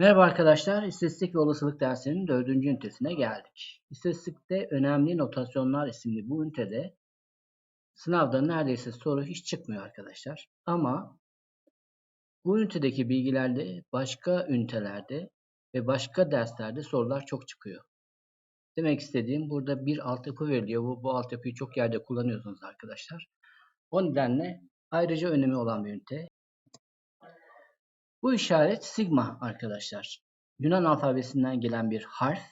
Merhaba arkadaşlar, İstatistik ve Olasılık dersinin dördüncü ünitesine geldik. İstatistikte önemli notasyonlar isimli bu ünitede sınavda neredeyse soru hiç çıkmıyor arkadaşlar. Ama bu ünitedeki bilgilerde başka ünitelerde ve başka derslerde sorular çok çıkıyor. Demek istediğim burada bir altyapı veriliyor. Bu, bu altyapıyı çok yerde kullanıyorsunuz arkadaşlar. O nedenle ayrıca önemi olan bir ünite. Bu işaret sigma arkadaşlar. Yunan alfabesinden gelen bir harf.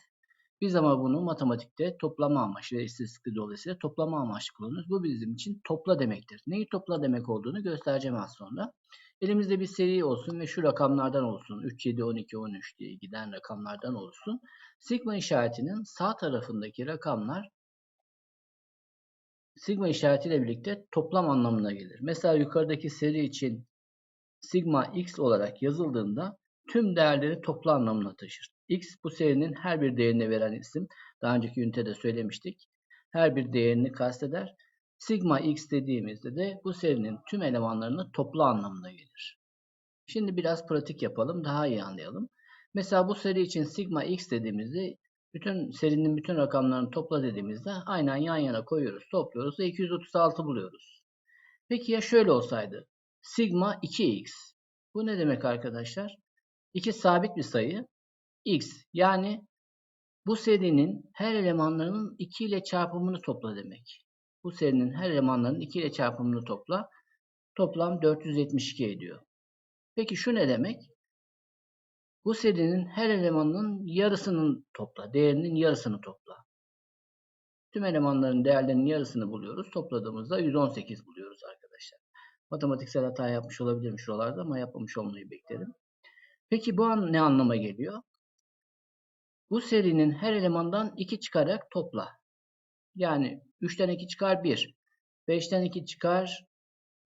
Biz ama bunu matematikte toplama amaçlı ve istatistikte dolayısıyla toplama amaçlı kullanıyoruz. Bu bizim için topla demektir. Neyi topla demek olduğunu göstereceğim az sonra. Elimizde bir seri olsun ve şu rakamlardan olsun. 3, 7, 12, 13 diye giden rakamlardan olsun. Sigma işaretinin sağ tarafındaki rakamlar sigma işaretiyle birlikte toplam anlamına gelir. Mesela yukarıdaki seri için sigma x olarak yazıldığında tüm değerleri toplu anlamına taşır. x bu serinin her bir değerini veren isim. Daha önceki ünitede söylemiştik. Her bir değerini kasteder. Sigma x dediğimizde de bu serinin tüm elemanlarını toplu anlamına gelir. Şimdi biraz pratik yapalım, daha iyi anlayalım. Mesela bu seri için sigma x dediğimizde bütün serinin bütün rakamlarını topla dediğimizde aynen yan yana koyuyoruz, topluyoruz ve 236 buluyoruz. Peki ya şöyle olsaydı? Sigma 2x. Bu ne demek arkadaşlar? 2 sabit bir sayı. x yani bu serinin her elemanlarının 2 ile çarpımını topla demek. Bu serinin her elemanlarının 2 ile çarpımını topla. Toplam 472 ediyor. Peki şu ne demek? Bu serinin her elemanının yarısının topla. Değerinin yarısını topla. Tüm elemanların değerlerinin yarısını buluyoruz. Topladığımızda 118 buluyoruz arkadaşlar. Matematiksel hata yapmış olabilirim şuralarda ama yapmamış olmayı beklerim. Peki bu an ne anlama geliyor? Bu serinin her elemandan 2 çıkarak topla. Yani 3'ten 2 çıkar 1. 5'ten 2 çıkar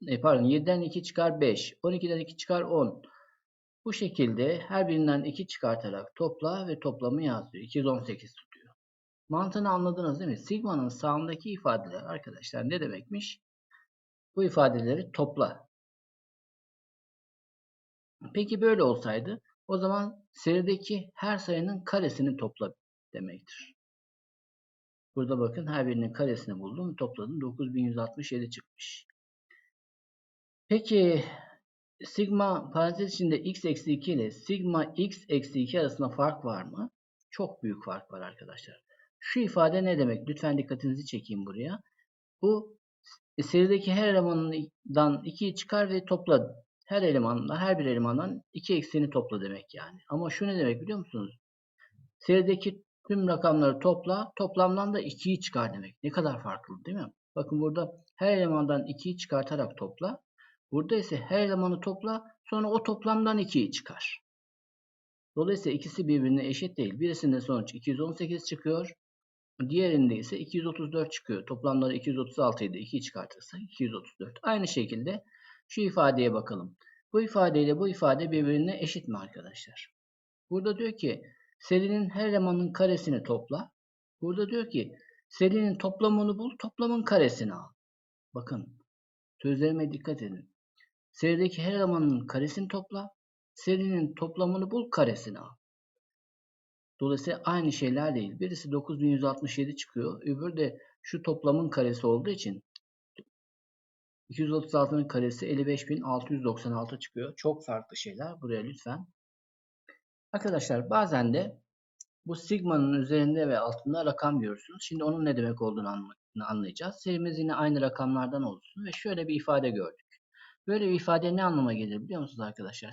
e, pardon 7'den 2 çıkar 5. 12'den 2 çıkar 10. Bu şekilde her birinden 2 çıkartarak topla ve toplamı yazıyor. 218 tutuyor. Mantığını anladınız değil mi? Sigma'nın sağındaki ifadeler arkadaşlar ne demekmiş? Bu ifadeleri topla. Peki böyle olsaydı o zaman serideki her sayının karesini topla demektir. Burada bakın her birinin karesini buldum. Topladım. 9167 çıkmış. Peki sigma parantez içinde x eksi 2 ile sigma x eksi 2 arasında fark var mı? Çok büyük fark var arkadaşlar. Şu ifade ne demek? Lütfen dikkatinizi çekeyim buraya. Bu e, serideki her elemandan 2'yi çıkar ve topla. Her elemanla her bir elemandan 2 eksiğini topla demek yani. Ama şu ne demek biliyor musunuz? Serideki tüm rakamları topla. Toplamdan da 2'yi çıkar demek. Ne kadar farklı değil mi? Bakın burada her elemandan 2'yi çıkartarak topla. Burada ise her elemanı topla. Sonra o toplamdan 2'yi çıkar. Dolayısıyla ikisi birbirine eşit değil. Birisinde sonuç 218 çıkıyor. Diğerinde ise 234 çıkıyor. Toplamları 236 idi. 2 çıkartırsak 234. Aynı şekilde şu ifadeye bakalım. Bu ifadeyle bu ifade birbirine eşit mi arkadaşlar? Burada diyor ki serinin her elemanın karesini topla. Burada diyor ki serinin toplamını bul, toplamın karesini al. Bakın sözlerime dikkat edin. Serideki her elemanın karesini topla, serinin toplamını bul, karesini al. Dolayısıyla aynı şeyler değil. Birisi 9167 çıkıyor. Öbürü de şu toplamın karesi olduğu için 236'nın karesi 55696 çıkıyor. Çok farklı şeyler. Buraya lütfen. Arkadaşlar bazen de bu sigmanın üzerinde ve altında rakam görürsünüz. Şimdi onun ne demek olduğunu anlayacağız. Serimiz yine aynı rakamlardan olsun ve şöyle bir ifade gördük. Böyle bir ifade ne anlama gelir biliyor musunuz arkadaşlar?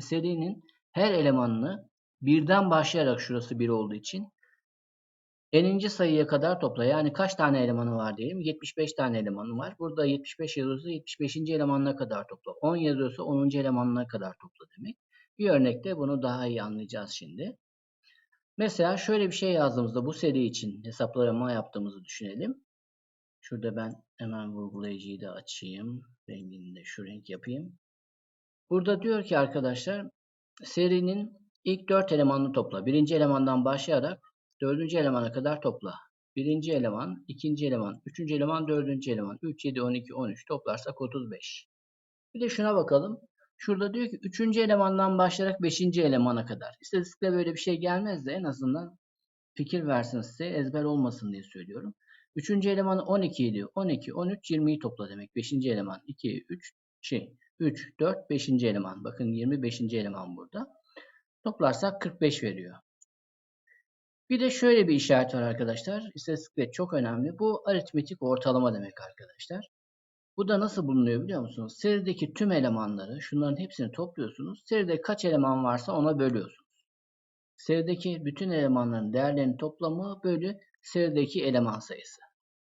Serinin her elemanını birden başlayarak şurası 1 olduğu için N'inci sayıya kadar topla. Yani kaç tane elemanı var diyelim. 75 tane elemanı var. Burada 75 yazıyorsa 75. elemanına kadar topla. 10 yazıyorsa 10. elemanına kadar topla demek. Bir örnekte bunu daha iyi anlayacağız şimdi. Mesela şöyle bir şey yazdığımızda bu seri için hesaplama yaptığımızı düşünelim. Şurada ben hemen vurgulayıcıyı da açayım. Rengini de şu renk yapayım. Burada diyor ki arkadaşlar serinin ilk 4 elemanını topla. Birinci elemandan başlayarak Dördüncü elemana kadar topla. Birinci eleman, ikinci eleman, üçüncü eleman, dördüncü eleman. 3, 7, 12, 13 toplarsak 35. Bir de şuna bakalım. Şurada diyor ki 3. elemandan başlayarak 5. elemana kadar. İstatistikte böyle bir şey gelmez de en azından fikir versin size ezber olmasın diye söylüyorum. 3. elemanı 12 idi. 12, 13, 20'yi topla demek. 5. eleman 2, 3, şey 3, 4, 5. eleman. Bakın 25. eleman burada. Toplarsak 45 veriyor. Bir de şöyle bir işaret var arkadaşlar. İstatistikte çok önemli. Bu aritmetik ortalama demek arkadaşlar. Bu da nasıl bulunuyor biliyor musunuz? Serideki tüm elemanları, şunların hepsini topluyorsunuz. Seride kaç eleman varsa ona bölüyorsunuz. Serideki bütün elemanların değerlerinin toplamı bölü serideki eleman sayısı.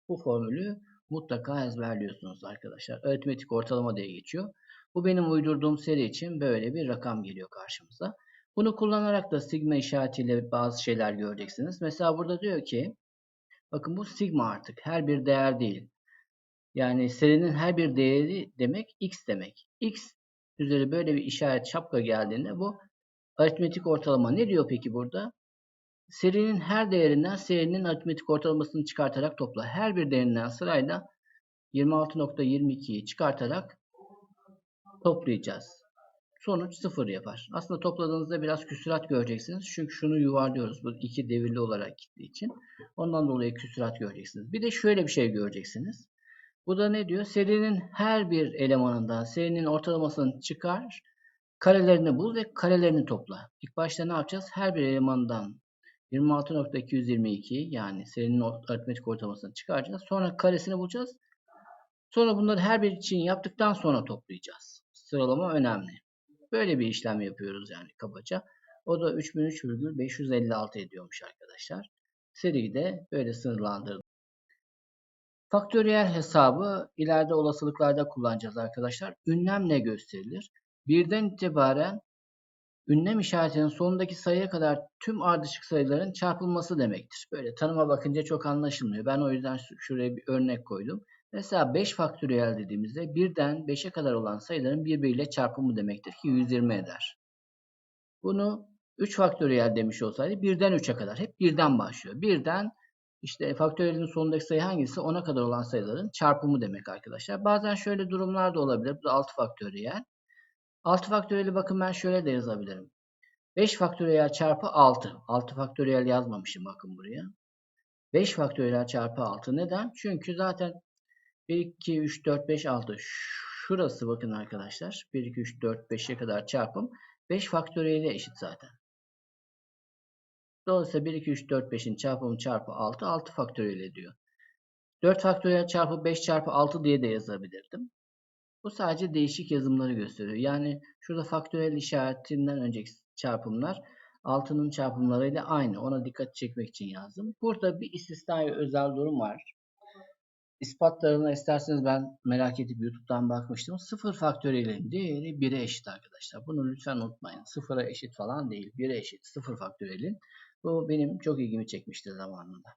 Bu formülü mutlaka ezberliyorsunuz arkadaşlar. Aritmetik ortalama diye geçiyor. Bu benim uydurduğum seri için böyle bir rakam geliyor karşımıza. Bunu kullanarak da sigma işaretiyle bazı şeyler göreceksiniz. Mesela burada diyor ki bakın bu sigma artık her bir değer değil. Yani serinin her bir değeri demek x demek. x üzeri böyle bir işaret şapka geldiğinde bu aritmetik ortalama ne diyor peki burada? Serinin her değerinden serinin aritmetik ortalamasını çıkartarak topla. Her bir değerinden sırayla 26.22'yi çıkartarak toplayacağız. Sonuç 0 yapar. Aslında topladığınızda biraz küsurat göreceksiniz. Çünkü şunu yuvarlıyoruz. Bu iki devirli olarak gittiği için. Ondan dolayı küsurat göreceksiniz. Bir de şöyle bir şey göreceksiniz. Bu da ne diyor? Serinin her bir elemanından serinin ortalamasını çıkar, karelerini bul ve karelerini topla. İlk başta ne yapacağız? Her bir elemandan 26.222 yani serinin aritmetik ortalamasını çıkaracağız. Sonra karesini bulacağız. Sonra bunları her bir için yaptıktan sonra toplayacağız. Sıralama önemli. Böyle bir işlem yapıyoruz yani kabaca. O da 3003,556 ediyormuş arkadaşlar. Seriyi de böyle sınırlandırdım. Faktöriyel hesabı ileride olasılıklarda kullanacağız arkadaşlar. Ünlem ne gösterilir? Birden itibaren ünlem işaretinin sonundaki sayıya kadar tüm ardışık sayıların çarpılması demektir. Böyle tanıma bakınca çok anlaşılmıyor. Ben o yüzden şuraya bir örnek koydum. Mesela 5 faktöriyel dediğimizde birden 5'e kadar olan sayıların birbiriyle çarpımı demektir ki 120 eder. Bunu 3 faktöriyel demiş olsaydı birden 3'e kadar hep birden başlıyor. Birden işte faktöriyelin sonundaki sayı hangisi 10'a kadar olan sayıların çarpımı demek arkadaşlar. Bazen şöyle durumlar da olabilir. Bu da 6 faktöriyel. 6 faktöriyeli bakın ben şöyle de yazabilirim. 5 faktöriyel çarpı 6. 6 faktöriyel yazmamışım bakın buraya. 5 faktöriyel çarpı 6. Neden? Çünkü zaten 1, 2, 3, 4, 5, 6. Şurası bakın arkadaşlar. 1, 2, 3, 4, 5'e kadar çarpım. 5 faktöriyele eşit zaten. Dolayısıyla 1, 2, 3, 4, 5'in çarpımı çarpı 6, 6 faktöriyel ediyor. 4 faktöriyel çarpı 5 çarpı 6 diye de yazabilirdim. Bu sadece değişik yazımları gösteriyor. Yani şurada faktöriyel işaretinden önceki çarpımlar 6'nın çarpımlarıyla aynı. Ona dikkat çekmek için yazdım. Burada bir istisnai özel durum var. İspatlarına isterseniz ben merak edip YouTube'dan bakmıştım. 0 faktöriyelin değeri 1'e eşit arkadaşlar. Bunu lütfen unutmayın. 0'a eşit falan değil. 1'e eşit. 0 faktöriyelin. Bu benim çok ilgimi çekmişti zamanında.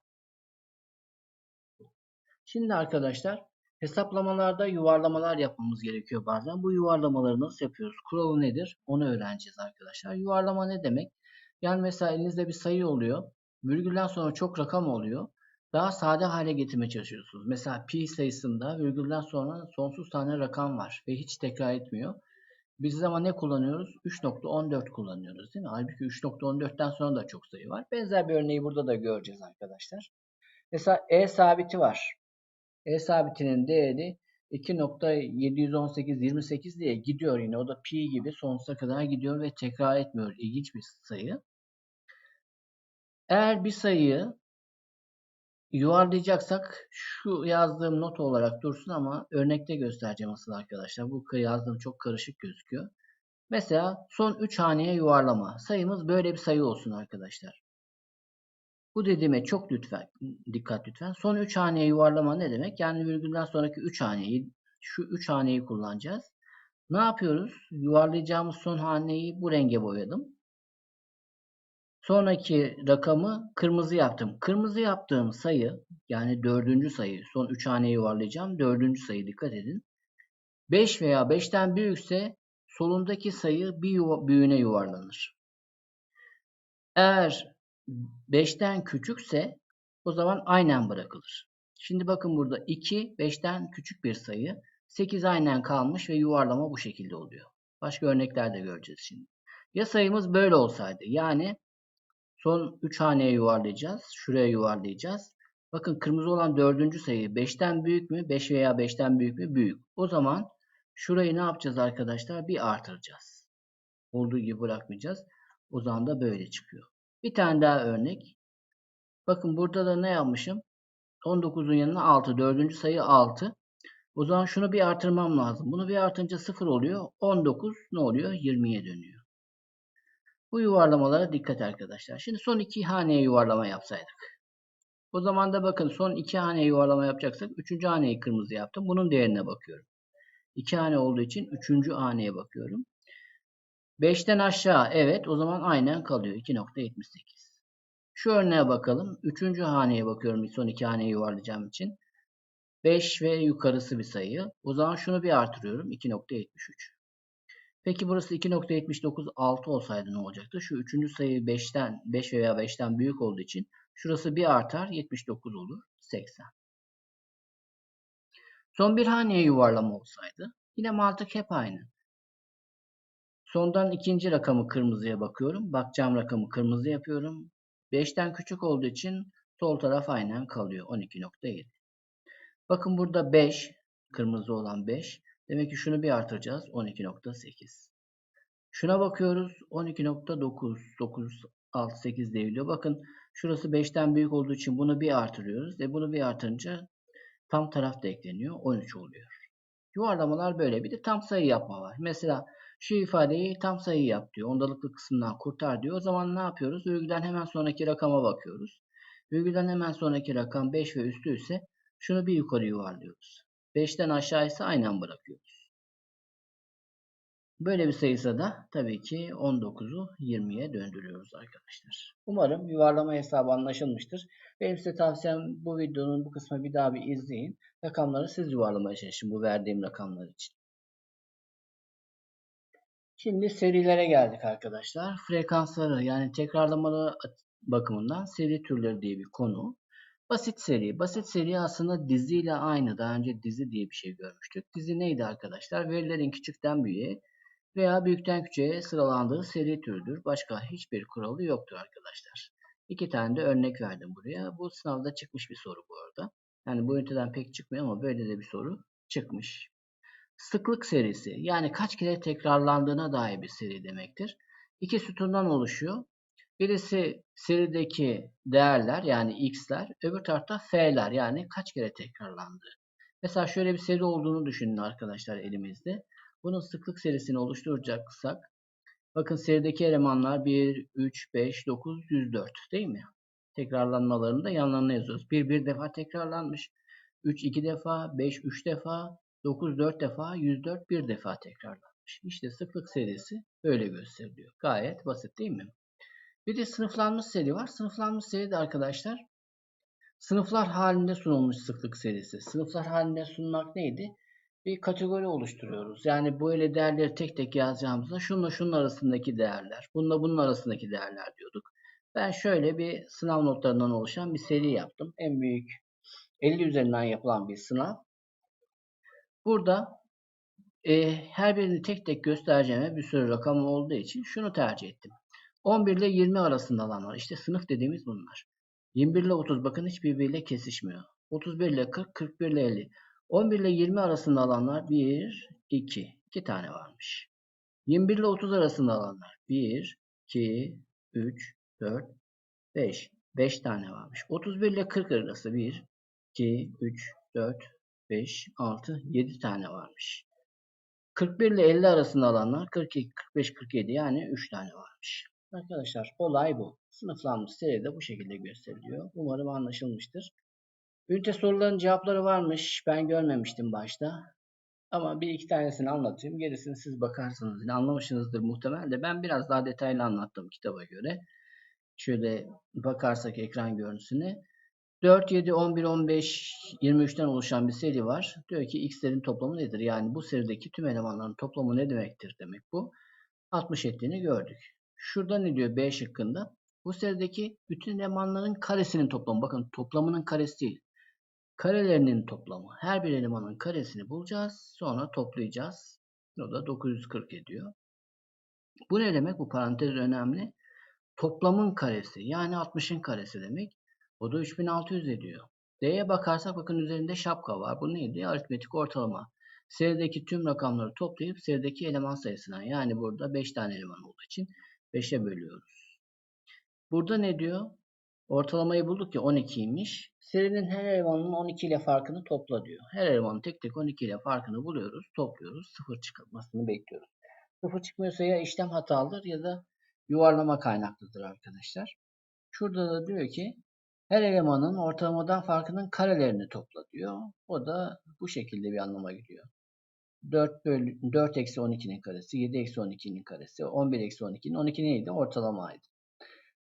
Şimdi arkadaşlar hesaplamalarda yuvarlamalar yapmamız gerekiyor bazen. Bu yuvarlamaları nasıl yapıyoruz? Kuralı nedir? Onu öğreneceğiz arkadaşlar. Yuvarlama ne demek? Yani mesela elinizde bir sayı oluyor. Virgülden sonra çok rakam oluyor. Daha sade hale getirmeye çalışıyorsunuz. Mesela pi sayısında virgülden sonra sonsuz tane rakam var ve hiç tekrar etmiyor. Biz ama ne kullanıyoruz? 3.14 kullanıyoruz değil mi? Halbuki 3.14'ten sonra da çok sayı var. Benzer bir örneği burada da göreceğiz arkadaşlar. Mesela e sabiti var. E sabitinin değeri 2.71828 diye gidiyor yine. O da pi gibi sonsuza kadar gidiyor ve tekrar etmiyor. İlginç bir sayı. Eğer bir sayıyı yuvarlayacaksak şu yazdığım not olarak dursun ama örnekte göstereceğim asıl arkadaşlar. Bu yazdığım çok karışık gözüküyor. Mesela son 3 haneye yuvarlama. Sayımız böyle bir sayı olsun arkadaşlar. Bu dediğime çok lütfen dikkat lütfen. Son 3 haneye yuvarlama ne demek? Yani virgülden sonraki 3 haneyi şu 3 haneyi kullanacağız. Ne yapıyoruz? Yuvarlayacağımız son haneyi bu renge boyadım. Sonraki rakamı kırmızı yaptım. Kırmızı yaptığım sayı yani dördüncü sayı son 3 haneyi yuvarlayacağım. Dördüncü sayı dikkat edin. 5 veya 5'ten büyükse solundaki sayı bir yuva, büyüğüne yuvarlanır. Eğer 5'ten küçükse o zaman aynen bırakılır. Şimdi bakın burada 2 5'ten küçük bir sayı. 8 aynen kalmış ve yuvarlama bu şekilde oluyor. Başka örnekler de göreceğiz şimdi. Ya sayımız böyle olsaydı yani son 3 haneye yuvarlayacağız. Şuraya yuvarlayacağız. Bakın kırmızı olan dördüncü sayı 5'ten büyük mü? 5 veya 5'ten büyük mü? Büyük. O zaman şurayı ne yapacağız arkadaşlar? Bir artıracağız. Olduğu gibi bırakmayacağız. O zaman da böyle çıkıyor. Bir tane daha örnek. Bakın burada da ne yapmışım? 19'un yanına 6. Dördüncü sayı 6. O zaman şunu bir artırmam lazım. Bunu bir artınca 0 oluyor. 19 ne oluyor? 20'ye dönüyor. Bu yuvarlamalara dikkat arkadaşlar. Şimdi son iki haneye yuvarlama yapsaydık. O zaman da bakın son iki haneye yuvarlama yapacaksak üçüncü haneyi kırmızı yaptım. Bunun değerine bakıyorum. İki hane olduğu için üçüncü haneye bakıyorum. 5'ten aşağı evet o zaman aynen kalıyor. 2.78. Şu örneğe bakalım. Üçüncü haneye bakıyorum. Son iki haneyi yuvarlayacağım için. 5 ve yukarısı bir sayı. O zaman şunu bir artırıyorum. 2.73. Peki burası 2.79 6 olsaydı ne olacaktı? Şu üçüncü sayı 5'ten 5 veya 5'ten büyük olduğu için şurası bir artar 79 olur. 80. Son bir haneye yuvarlama olsaydı yine mantık hep aynı. Sondan ikinci rakamı kırmızıya bakıyorum. Bakacağım rakamı kırmızı yapıyorum. 5'ten küçük olduğu için sol taraf aynen kalıyor. 12.7. Bakın burada 5. Kırmızı olan 5. Demek ki şunu bir artıracağız. 12.8. Şuna bakıyoruz. 12.9. 9, 6, 8 deviliyor. Bakın şurası 5'ten büyük olduğu için bunu bir artırıyoruz. E bunu bir artırınca tam taraf da ekleniyor. 13 oluyor. Yuvarlamalar böyle. Bir de tam sayı yapma var. Mesela şu ifadeyi tam sayı yap diyor. Ondalıklı kısımdan kurtar diyor. O zaman ne yapıyoruz? Virgülden hemen sonraki rakama bakıyoruz. Virgülden hemen sonraki rakam 5 ve üstü ise şunu bir yukarı yuvarlıyoruz. 5'ten aşağı aynen bırakıyoruz. Böyle bir sayısa da tabii ki 19'u 20'ye döndürüyoruz arkadaşlar. Umarım yuvarlama hesabı anlaşılmıştır. Benim size tavsiyem bu videonun bu kısmı bir daha bir izleyin. Rakamları siz yuvarlamaya çalışın bu verdiğim rakamlar için. Şimdi serilere geldik arkadaşlar. Frekansları yani tekrarlamaları bakımından seri türleri diye bir konu. Basit seri. Basit seri aslında dizi ile aynı. Daha önce dizi diye bir şey görmüştük. Dizi neydi arkadaşlar? Verilerin küçükten büyüğe veya büyükten küçüğe sıralandığı seri türüdür. Başka hiçbir kuralı yoktur arkadaşlar. İki tane de örnek verdim buraya. Bu sınavda çıkmış bir soru bu arada. Yani bu üniteden pek çıkmıyor ama böyle de bir soru çıkmış. Sıklık serisi yani kaç kere tekrarlandığına dair bir seri demektir. İki sütundan oluşuyor. Birisi serideki değerler yani x'ler, öbür tarafta f'ler yani kaç kere tekrarlandı. Mesela şöyle bir seri olduğunu düşünün arkadaşlar elimizde. Bunun sıklık serisini oluşturacaksak bakın serideki elemanlar 1, 3, 5, 9, 104 değil mi? Tekrarlanmalarını da yanlarına yazıyoruz. 1 bir defa tekrarlanmış. 3 2 defa, 5 3 defa, 9 4 defa, 104 bir defa tekrarlanmış. İşte sıklık serisi böyle gösteriliyor. Gayet basit değil mi? Bir de sınıflanmış seri var. Sınıflanmış seri de arkadaşlar sınıflar halinde sunulmuş sıklık serisi. Sınıflar halinde sunmak neydi? Bir kategori oluşturuyoruz. Yani böyle değerleri tek tek yazacağımızda şunla şunun arasındaki değerler, bununla bunun arasındaki değerler diyorduk. Ben şöyle bir sınav notlarından oluşan bir seri yaptım. En büyük 50 üzerinden yapılan bir sınav. Burada e, her birini tek tek göstereceğime bir sürü rakam olduğu için şunu tercih ettim. 11 ile 20 arasında alanlar. İşte sınıf dediğimiz bunlar. 21 ile 30 bakın hiçbirbiriyle kesişmiyor. 31 ile 40, 41 ile 50. 11 ile 20 arasında alanlar 1, 2. 2 tane varmış. 21 ile 30 arasında alanlar 1, 2, 3, 4, 5. 5 tane varmış. 31 ile 40 arası 1, 2, 3, 4, 5, 6, 7 tane varmış. 41 ile 50 arasında alanlar 42, 45, 47 yani 3 tane varmış. Arkadaşlar olay bu. Sınıflanmış seri de bu şekilde gösteriliyor. Umarım anlaşılmıştır. Ünite sorularının cevapları varmış. Ben görmemiştim başta. Ama bir iki tanesini anlatayım. Gerisini siz bakarsınız. Anlamışsınızdır muhtemelen. Ben biraz daha detaylı anlattım kitaba göre. Şöyle bakarsak ekran görüntüsüne. 4, 7, 11, 15, 23'ten oluşan bir seri var. Diyor ki x'lerin toplamı nedir? Yani bu serideki tüm elemanların toplamı ne demektir demek bu. 60 ettiğini gördük. Şurada ne diyor B şıkkında? Bu serideki bütün elemanların karesinin toplamı. Bakın toplamının karesi değil. Karelerinin toplamı. Her bir elemanın karesini bulacağız. Sonra toplayacağız. O da 940 ediyor. Bu ne demek? Bu parantez önemli. Toplamın karesi yani 60'ın karesi demek. O da 3600 ediyor. D'ye bakarsak bakın üzerinde şapka var. Bu neydi? Aritmetik ortalama. Serideki tüm rakamları toplayıp serideki eleman sayısına yani burada 5 tane eleman olduğu için 5'e bölüyoruz. Burada ne diyor? Ortalamayı bulduk ya 12'ymiş. Serinin her elemanının 12 ile farkını topla diyor. Her elemanın tek tek 12 ile farkını buluyoruz, topluyoruz. Sıfır çıkmasını bekliyoruz. Sıfır çıkmıyorsa ya işlem hatalıdır ya da yuvarlama kaynaklıdır arkadaşlar. Şurada da diyor ki her elemanın ortalamadan farkının karelerini topla diyor. O da bu şekilde bir anlama geliyor. 4 bölü 4 eksi 12'nin karesi, 7 eksi 12'nin karesi, 11 eksi 12'nin 12 neydi? Ortalamaydı.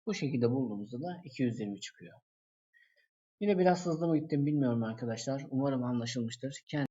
Bu şekilde bulduğumuzda da 220 çıkıyor. Yine biraz hızlı mı gittim bilmiyorum arkadaşlar. Umarım anlaşılmıştır. Kendinize